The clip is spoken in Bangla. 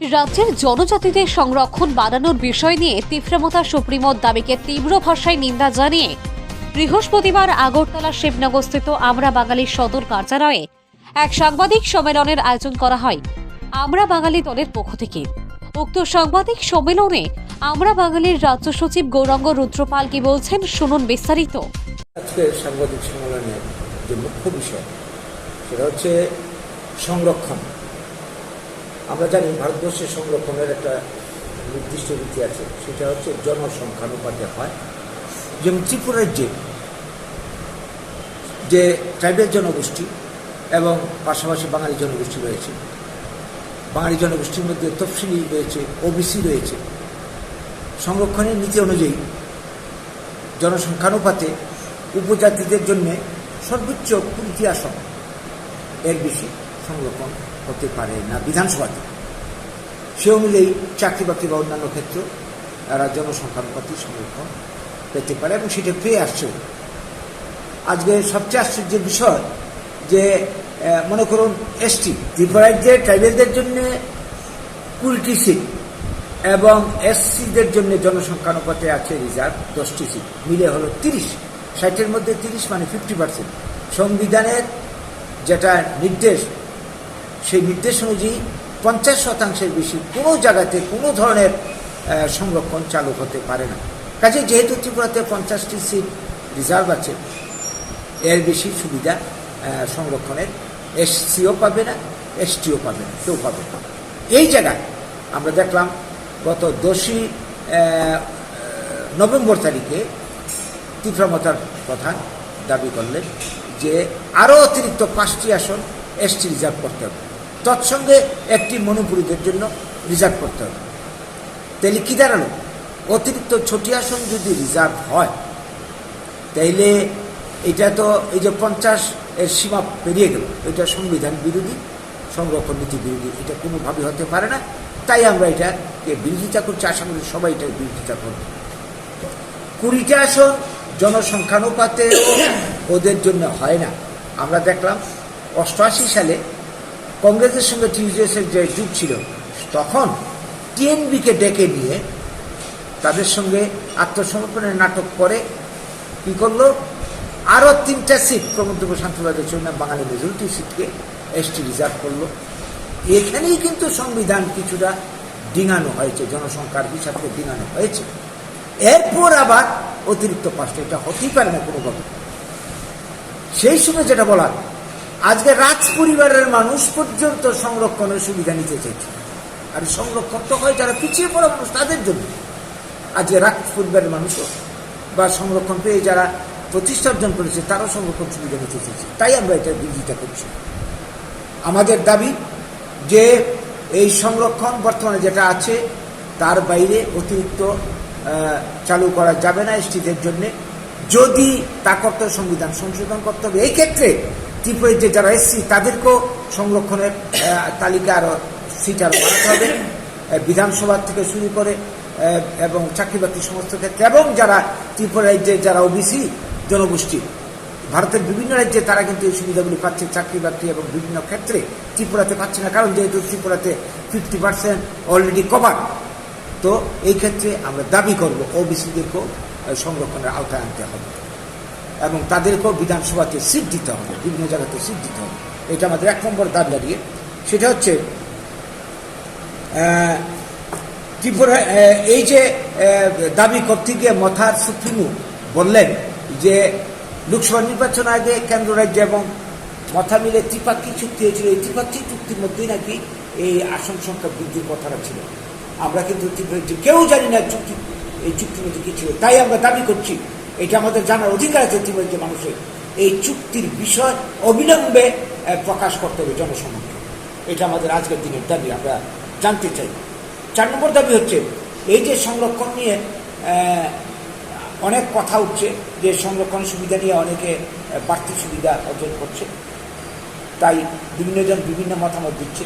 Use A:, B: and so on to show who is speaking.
A: রাজ্যের জনজাতিদের সংরক্ষণ বাড়ানোর বিষয় নিয়ে তীব্রমতা সুপ্রিমোর দাবিকে তীব্র ভাষায় নিন্দা জানিয়ে বৃহস্পতিবার আগরতলা শিবনগরস্থিত আমরা বাঙালির সদর কার্যালয়ে এক সাংবাদিক সম্মেলনের আয়োজন করা হয়। আমরা বাঙালি দলের পক্ষ থেকে। উক্ত সাংবাদিক সম্মেলনে আমরা বাঙালির রাজ্য সচিব গৌরাঙ্গ রুদ্রপাল কি বলছেন শুনুন বিস্তারিত।
B: আজকে সাংবাদিক সম্মেলনের যে মুখ্য বিষয়, সেটা হচ্ছে সংরক্ষণ। আমরা জানি ভারতবর্ষের সংরক্ষণের একটা নির্দিষ্ট রীতি আছে, সেটা হচ্ছে জনসংখ্যানুপাতে হয়। যেমন ত্রিপুরা রাজ্যে যে ট্রাইবেল জনগোষ্ঠী এবং পাশাপাশি বাঙালি জনগোষ্ঠী রয়েছে, বাঙালি জনগোষ্ঠীর মধ্যে তফসিলি রয়েছে, ওবিসি রয়েছে। সংরক্ষণের নীতি অনুযায়ী জনসংখ্যানুপাতে উপজাতিদের জন্যে সর্বোচ্চ কুড়িটি আসন এর বেশি। সংরক্ষণ হতে পারে না বিধানসভাতে সে অনুযায়ী চাকরি বাকরি বা অন্যান্য ক্ষেত্র তারা জনসংখ্যানুপাতি সংরক্ষণ পেতে পারে এবং সেটা পেয়ে আসছে। আজকে সবচেয়ে আশ্চর্যের বিষয় যে মনে করুন, এসটি ত্রিপুরাজ্যের ট্রাইবেলদের জন্য কুড়িটি সিট এবং এসসিদের জন্য জনসংখ্যানুপাতে আছে রিজার্ভ দশটি সিট, মিলে হলো তিরিশ। ষাটের মধ্যে তিরিশ মানে ফিফটি পার্সেন্ট সংবিধানের যেটা নির্দেশ সেই নির্দেশ অনুযায়ী পঞ্চাশ শতাংশের বেশি কোনো জায়গাতে কোনো ধরনের সংরক্ষণ চালু হতে পারে না। কাজে যেহেতু ত্রিপুরাতে পঞ্চাশটি সিট রিজার্ভ আছে, এর বেশি সুবিধা সংরক্ষণের এসসিও পাবে না, এসটিও পাবে না, কেউ পাবে না। এই জায়গায় আমরা দেখলাম গত দোষী নভেম্বর তারিখে তীব্রমতার প্রধান দাবি করলেন যে আরও অতিরিক্ত পাঁচটি আসন এসটি রিজার্ভ করতে হবে। তৎসঙ্গে একটি মণিপুরীদের জন্য রিজার্ভ করতে হবে। তাইলে কি দাঁড়াল? অতিরিক্ত ছটি আসন যদি রিজার্ভ হয় তাইলে এটা তো এই যে পঞ্চাশ এর সীমা পেরিয়ে গেল। এটা সংবিধান বিরোধী, সংরক্ষণ নীতি বিরোধী, এটা কোনোভাবে হতে পারে না। তাই আমরা এটাকে বিরোধিতা করছি, আশা সবাই এটার বিরোধিতা করবে। কুড়িটা আসন জনসংখ্যানুপাতে ওদের জন্য হয় না। আমরা দেখলাম অষ্টআশি সালে কংগ্রেসের সঙ্গে টিউজেসের যে যুগ ছিল, তখন টিএনবিকে ডেকে নিয়ে তাদের সঙ্গে আত্মসমর্পণের নাটক করে কি করল? আরও তিনটা সিট প্রমোদ শান্তিবাদের জন্য বাঙালি মেজরিটি সিটকে এসটি রিজার্ভ করল। এখানেই কিন্তু সংবিধান কিছুটা ডিঙানো হয়েছে, জনসংখ্যার হিসাবে ডিঙানো হয়েছে। এরপর আবার অতিরিক্ত পাঁচটা, এটা হতেই পারে না কোনোভাবে সেই সময় যেটা বলার আজকে রাজ পরিবারের মানুষ পর্যন্ত সংরক্ষণের সুবিধা নিতে চাইছে আর সংরক্ষণ তো হয় যারা পিছিয়ে পড়া মানুষ, তাদের জন্য। আজকে রাজ পরিবারের মানুষও বা সংরক্ষণ পেয়ে যারা প্রতিষ্ঠা অর্জন করেছে, তারাও সংরক্ষণ সুবিধা নিতে চাইছে তাই আমরা এটা বিরোধিতা করছি। আমাদের দাবি যে এই সংরক্ষণ বর্তমানে যেটা আছে, তার বাইরে অতিরিক্ত চালু করা যাবে না এসটিদের জন্যে। যদি তা করতে সংবিধান সংশোধন করতে হবে, এই ক্ষেত্রে ত্রিপুরের যে যারা এসছি, তাদেরকেও সংরক্ষণের তালিকা আরও সিট আরও বাড়াতে হবে বিধানসভা থেকে শুরু করে এবং চাকরি বাকরি সমস্ত ক্ষেত্রে, এবং যারা ত্রিপুরা রাজ্যে, যারা ওবিসি জনগোষ্ঠী, ভারতের বিভিন্ন রাজ্যে তারা কিন্তু এই সুবিধাগুলি পাচ্ছে চাকরি বাকরি এবং বিভিন্ন ক্ষেত্রে ত্রিপুরাতে পাচ্ছে না, কারণ যেহেতু ত্রিপুরাতে ফিফটি পার্সেন্ট অলরেডি কভার তো এই ক্ষেত্রে আমরা দাবি করব, ওবিসিদেরকেও সংরক্ষণের আওতায় আনতে হবে। এবং তাদেরকেও বিধানসভাতে সিট দিতে হবে, বিভিন্ন জায়গাতে সিট দিতে হবে। এটা আমাদের এক নম্বর দাবি দাঁড়িয়ে। সেটা হচ্ছে ত্রিপুরা এই যে দাবি করতে গিয়ে মথার সুপ্রিমো বললেন যে, লোকসভা নির্বাচন আগে কেন্দ্র রাজ্য এবং মথা মিলে ত্রিপাক্ষিক চুক্তি হয়েছিল। এই ত্রিপাক্ষিক চুক্তির মধ্যেই নাকি এই আসন সংখ্যা বৃদ্ধির কথাটা ছিল। আমরা কিন্তু ত্রিপুরা কেউ জানি না চুক্তি, এই চুক্তির মধ্যে কি ছিল। তাই আমরা দাবি করছি এটা আমাদের জানার অধিকার আছে রাজ্যের মানুষের। এই চুক্তির বিষয় অবিলম্বে প্রকাশ করতে হবে জনসমক্ষে। এটা আমাদের আজকের দিনের দাবি, আমরা জানতে চাই। চার নম্বর দাবি হচ্ছে, এই যে সংরক্ষণ নিয়ে অনেক কথা উঠছে, যে সংরক্ষণ সুবিধা নিয়ে অনেকে বাড়তি সুবিধা অর্জন করছে। তাই বিভিন্নজন বিভিন্ন মতামত দিচ্ছে।